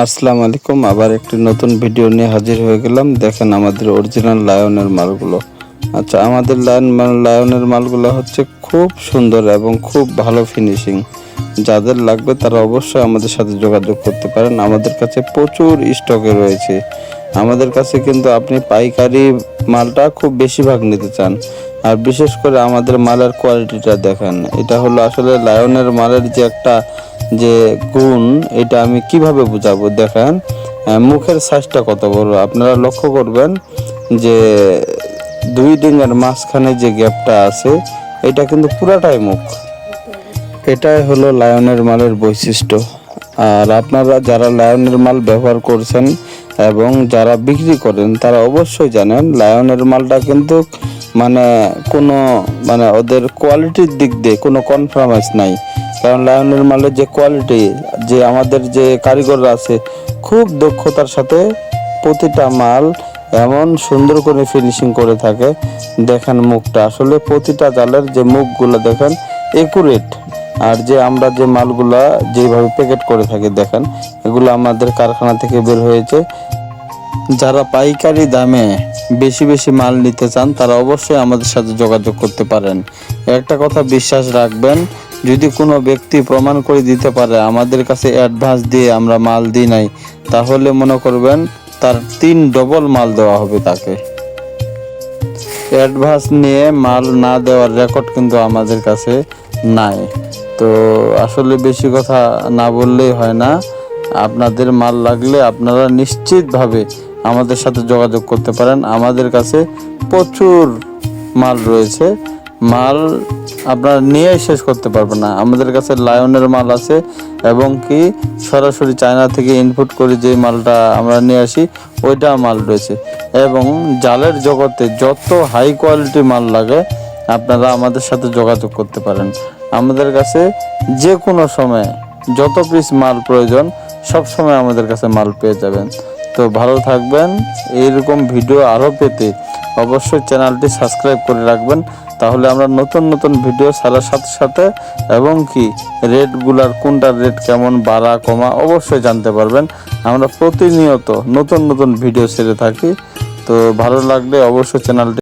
আসসালামু আলাইকুম, আবার একটি নতুন ভিডিও নিয়ে হাজির হয়ে গেলাম। দেখেন আমাদের অরিজিনাল লায়নের মালগুলো। আচ্ছা আমাদের লায়ন লায়নের মালগুলো হচ্ছে খুব সুন্দর এবং খুব ভালো ফিনিশিং যাদের লাগবে তারা অবশ্যই আমাদের সাথে যোগাযোগ করতে পারেন। আমাদের কাছে প্রচুর স্টকে রয়েছে। আমাদের কাছে কিন্তু আপনি পাইকারি মালটা খুব বেশিরভাগ নিতে চান। আর বিশেষ করে আমাদের মালের কোয়ালিটিটা দেখেন। এটা হলো আসলে লায়নের মালের যে একটা যে গুণ, এটা আমি কীভাবে বুঝাবো? দেখেন মুখের সাইজটা কত বড়? আপনারা লক্ষ্য করবেন যে দুই ডিঙের মাঝখানে যে গ্যাপটা আছে, এটা কিন্তু পুরাটাই মুখ। এটাই হলো লায়নের মালের বৈশিষ্ট্য। আর আপনারা যারা লায়নের মাল ব্যবহার করছেন এবং যারা বিক্রি করেন, তারা অবশ্যই জানেন লায়নের মালটা কিন্তু মানে কোনো মানে ওদের কোয়ালিটির দিক দিয়ে কোনো কনফার্মাইজ নাই। কারণ লায়নের মালের যে কোয়ালিটি যে আমাদের যে কারিগররা আছে, খুব দক্ষতার সাথে প্রতিটা মাল এমন সুন্দর করে ফিনিশিং করে থাকে। দেখেন মুখটা, আসলে প্রতিটা জালের যে মুখগুলো দেখেন একুরেট আর যে আমরা যে মালগুলা যেভাবে প্যাকেট করে থাকি, দেখেন, এগুলো আমাদের কারখানা থেকে বের হয়েছে। যারা পাইকারি দামে বেশি বেশি মাল নিতে চান, তারা অবশ্যই আমাদের সাথে যোগাযোগ করতে পারেন। একটা কথা বিশ্বাস রাখবেন যদি কোনো ব্যক্তি প্রমাণ করে দিতে পারে, আমাদের কাছে অ্যাডভান্স দিয়ে আমরা মাল দিই নাই, তাহলে মনে করবেন তার তিন ডবল মাল দেওয়া হবে তাকে। অ্যাডভান্স নিয়ে মাল না দেওয়ার রেকর্ড কিন্তু আমাদের কাছে নাই। তো আসলে বেশি কথা না বললেই হয় না। আপনাদের মাল লাগলে আপনারা নিশ্চিতভাবে আমাদের সাথে যোগাযোগ করতে পারেন। আমাদের কাছে প্রচুর মাল রয়েছে। মাল আপনারা নিয়ে শেষ করতে পারবেন না। আমাদের কাছে লায়নের মাল আছে এবং কি সরাসরি চায়না থেকে ইনপুট করে যে মালটা আমরা নিয়ে আসি, ওইটা মাল রয়েছে। এবং জালের জগতে যত হাই কোয়ালিটি মাল লাগে, আপনারা আমাদের সাথে যোগাযোগ করতে পারেন। আমাদের কাছে যে কোনো সময়ে যত পিস মাল প্রয়োজন, সব সময় আমাদের কাছে মাল পেয়ে যাবেন। তো ভালো থাকবেন, এইরকম ভিডিও আরও পেতে অবশ্যই চ্যানেলটি সাবস্ক্রাইব করে রাখবেন। তাহলে আমরা নতুন নতুন ভিডিও ছাড়ার সাথে সাথে এবং কি রেটগুলার কোনটার রেট কেমন, বাড়া, কমা, অবশ্যই জানতে পারবেন। আমরা প্রতিনিয়ত নতুন নতুন ভিডিও ছেড়ে থাকি। তো ভালো লাগলে অবশ্যই চ্যানেলটি